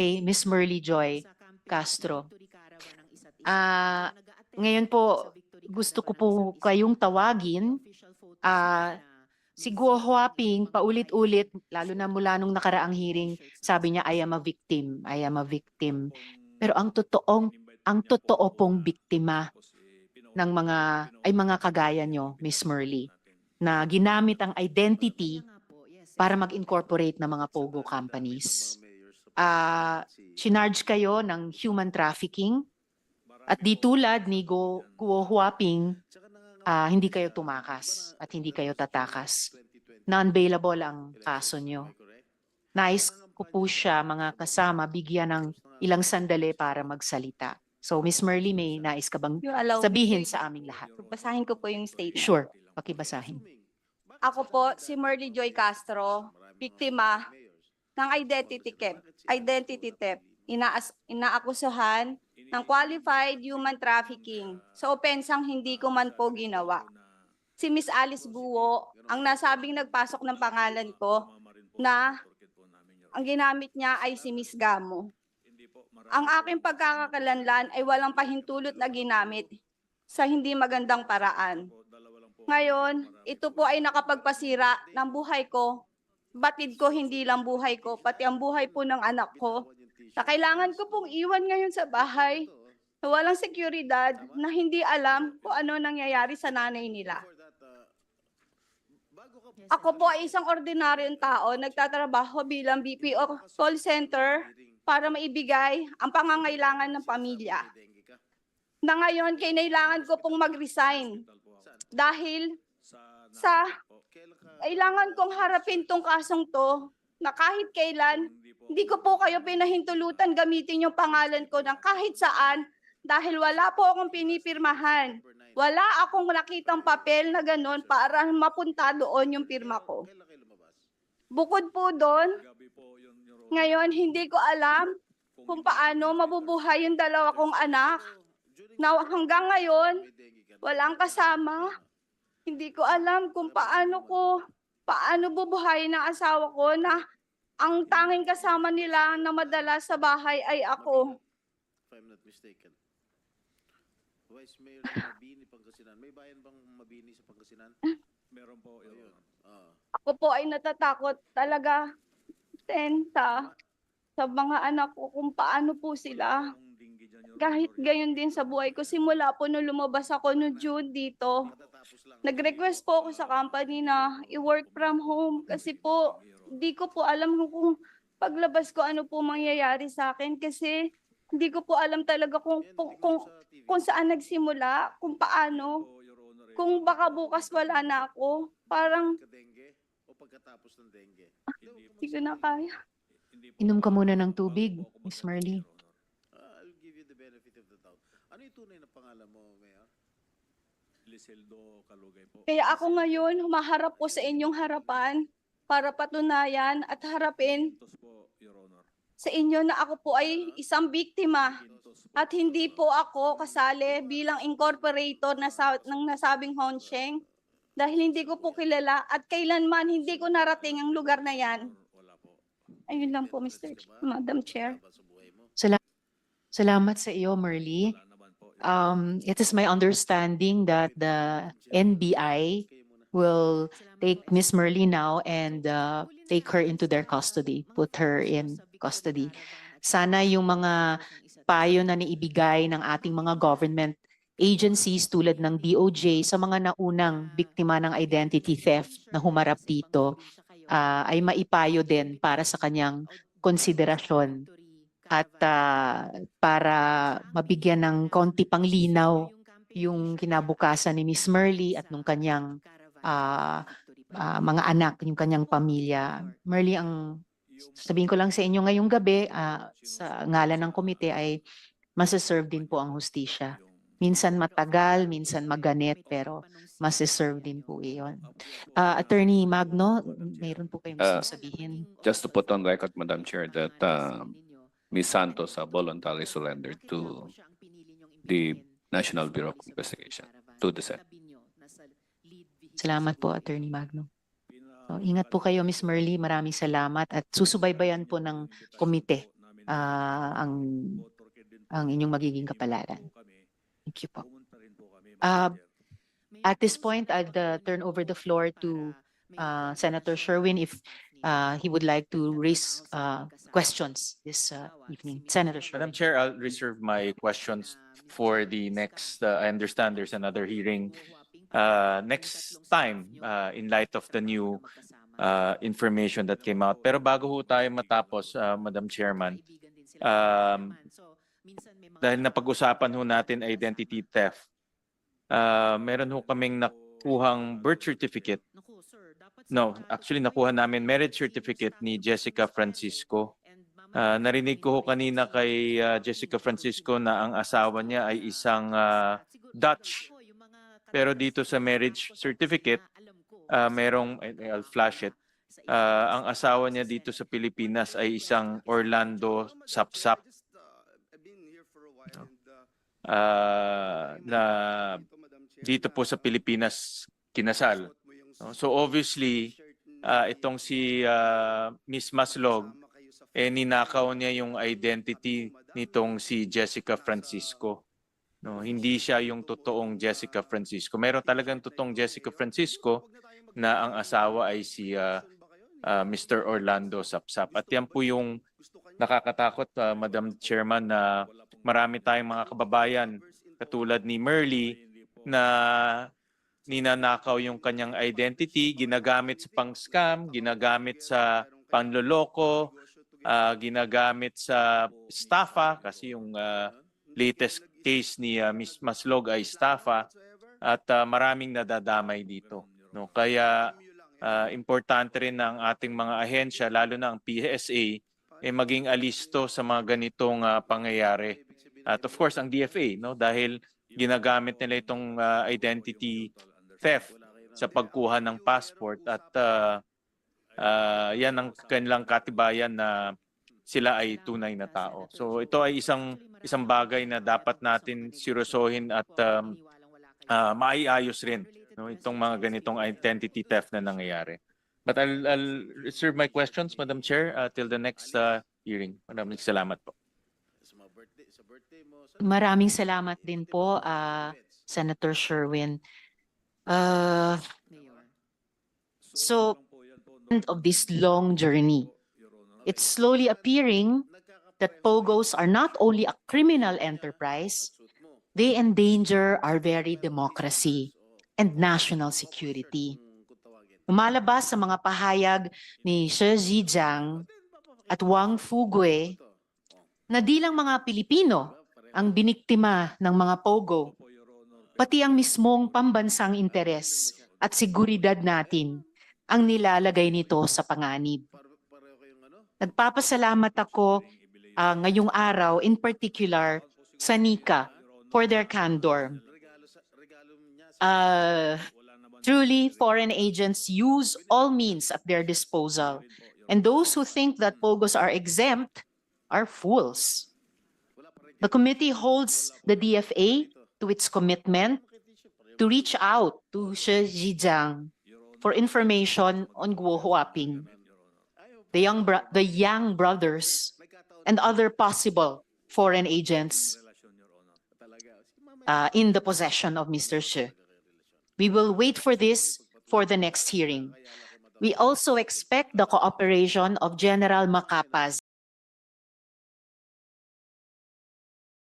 kay Miss Merly Joy Castro. Ah, ngayon po, gusto ko po kayong tawagin. Ah, si Guo Huaping, paulit-ulit, lalo na mula nung nakaraang hearing, sabi niya, I am a victim, I am a victim. Pero ang totoong, ang totoo pong biktima ng mga, ay mga kagaya nyo, Miss Merly, na ginamit ang identity para mag-incorporate ng mga POGO companies. Ah, Chinarge kayo ng human trafficking at di tulad ni Go, Guo Huaping, ah, hindi kayo tumakas at hindi kayo tatakas. Non-bailable ang kaso nyo. Nais ko po siya mga kasama bigyan ng ilang sandali para magsalita. So Miss Merly, may nais ka bang sabihin sa aming lahat? Basahin ko po yung statement. Sure, pakibasahin. Ako po si Merly Joy Castro, biktima ng identity theft. Identity theft. Inaas, inaakusahan ng qualified human trafficking sa opensang hindi ko man po ginawa. Si Miss Alice Guo ang nasabing nagpasok ng pangalan ko na ang ginamit niya ay si Miss Gamo. Ang aking pagkakakalanlan ay walang pahintulot na ginamit sa hindi magandang paraan. Ngayon, ito po ay nakapagpasira ng buhay ko. Batid ko, hindi lang buhay ko, pati ang buhay po ng anak ko. Na kailangan ko pong iwan ngayon sa bahay na walang seguridad na hindi alam kung ano nangyayari sa nanay nila. Ako po ay isang ordinaryong tao, nagtatrabaho bilang BPO call center para maibigay ang pangangailangan ng pamilya. Na ngayon, kailangan ko pong mag-resign dahil sa kailangan kong harapin tong kasong to na kahit kailan, hindi ko po kayo pinahintulutan gamitin yung pangalan ko ng kahit saan dahil wala po akong pinipirmahan. Wala akong nakitang papel na ganun para mapunta doon yung pirma ko. Bukod po doon, ngayon hindi ko alam kung paano mabubuhay yung dalawa kong anak na hanggang ngayon walang kasama. Hindi ko alam kung paano ko, paano bubuhayin ng asawa ko na ang tanging kasama nila na madalas sa bahay ay ako. if I'm not mistaken. Vice Mayor Mabini, Pangasinan. May bayan bang Mabini sa Pangasinan? Meron po, Ayun. Honor. Ah. Ako po ay natatakot talaga, Tenta, sa mga anak ko kung paano po sila. Your Kahit gayon din sa buhay ko, simula po nung lumabas ako no June dito, nag-request po ako sa company na i-work from home kasi po hindi ko po alam kung, paglabas ko ano po mangyayari sa akin kasi hindi ko po alam talaga kung kung, kung, kung saan nagsimula, kung paano, kung baka bukas wala na ako. Parang o pagkatapos ng dengue? hindi ko na kaya. Inom ka muna ng tubig, Miss magsabi, Merly. Your Honor. Ah, I'll give you the benefit of the doubt. Ano yung tunay na pangalan mo, Mayor? Liseldo Calugay po. Kaya ako ngayon humaharap po sa inyong harapan para patunayan at harapin Quintos po, Your Honor. sa inyo na ako po ay isang biktima. Po, At hindi po ako kasali bilang incorporator na sa, ng nasabing Honsheng dahil hindi ko po kilala at kailanman hindi ko narating ang lugar na yan. Honor. Wala po. Ayun lang po, Mr. Ch- Madam Chair. Laban sa buhay mo. Salamat sa iyo, Merly. Wala Um, it is my understanding that the NBI will take Miss Merly now and uh, take her into their custody, put her in custody. Sana yung mga payo na niibigay ng ating mga government agencies tulad ng DOJ sa mga naunang biktima ng identity theft na humarap dito ah, ay maipayo din para sa kanyang konsiderasyon at ah, para mabigyan ng konti pang linaw yung kinabukasan ni Miss Merly at nung kanyang ah, ah, mga anak, yung kanyang pamilya. Merly, ang sabihin ko lang sa inyo ngayong gabi, ah, sa ngalan ng komite ay masaserve din po ang hustisya. Minsan matagal, minsan maganit, pero masaserve din po iyon. Ah, Attorney Magno, mayroon po kayong gusto Ah, sabihin? Just to put on record, Madam Chair, that uh, Ms. Santos uh, voluntarily surrendered to the National Bureau of Investigation, to the Senate. Salamat po, Attorney Magno. So, ingat po kayo, Miss Merly. Maraming salamat at susubaybayan po ng komite ah, ang ang inyong magiging kapalaran. Thank you po. Ah, At this point, I'd uh, turn over the floor to uh, Senator Sherwin if uh, he would like to raise uh, questions this uh, evening. Senator Madam Sherwin. Chair, I'll reserve my questions for the next, uh, I understand there's another hearing uh, next time uh, in light of the new uh, information that came out. Pero bago ho tayo matapos, uh, Madam Chairman, um, dahil napag-usapan ho natin identity theft, uh, meron ho kaming nakuhang birth certificate. No, actually nakuha namin marriage certificate ni Jessica Francisco. Ah, narinig ko kanina kay ah, Jessica Francisco na ang asawa niya ay isang ah, Dutch. Pero dito sa marriage certificate, ah, merong, eh, I'll flash it, Ah, ang asawa niya dito sa Pilipinas ay isang Orlando Sapsap ah, na dito po sa Pilipinas kinasal. So obviously, ah, itong si ah, Miss Maslog, eh ninakaw niya yung identity nitong si Jessica Francisco. No, hindi siya yung totoong Jessica Francisco. Meron talagang totoong Jessica Francisco na ang asawa ay si ah, ah, Mr. Orlando Sapsap. At yan po yung nakakatakot, ah, Madam Chairman, na marami tayong mga kababayan katulad ni Merly na ninanakaw yung kanyang identity, ginagamit sa pang-scam, ginagamit sa panloloko, ah, ginagamit sa staffa kasi yung ah, latest case ni ah, Miss Maslog ay staffa at ah, maraming nadadamay dito. No? Kaya ah, importante rin ng ating mga ahensya lalo na ang PSA eh maging alisto sa mga ganitong ah, pangyayari. At of course ang DFA no dahil ginagamit nila itong ah, identity theft sa pagkuha ng passport at ah, ah, yan ang kanilang katibayan na sila ay tunay na tao. So ito ay isang isang bagay na dapat natin seryosohin at um, ah, maiayos rin no itong mga ganitong identity theft na nangyayari. But I'll, I'll reserve my questions, Madam Chair, uh, till the next uh, hearing. Maraming salamat po. Maraming salamat din po, ah, Senator Sherwin. Uh, So, end of this long journey, it's slowly appearing that POGOs are not only a criminal enterprise, they endanger our very democracy and national security. Lumalabas sa mga pahayag ni Shi Zhejiang at Wang Fugue na di lang mga Pilipino ang biniktima ng mga POGO, pati ang mismong pambansang interes at seguridad natin ang nilalagay nito sa panganib. Nagpapasalamat ako ah, ngayong araw in particular sa NICA for their candor. Uh, truly, foreign agents use all means at their disposal. And those who think that POGOs are exempt are fools. The committee holds the DFA to its commitment to reach out to Shi Zhejiang for information on Guo Huaping, the young, the young brothers, and other possible foreign agents uh, in the possession of Mr. Shi. We will wait for this for the next hearing. We also expect the cooperation of General Macapaz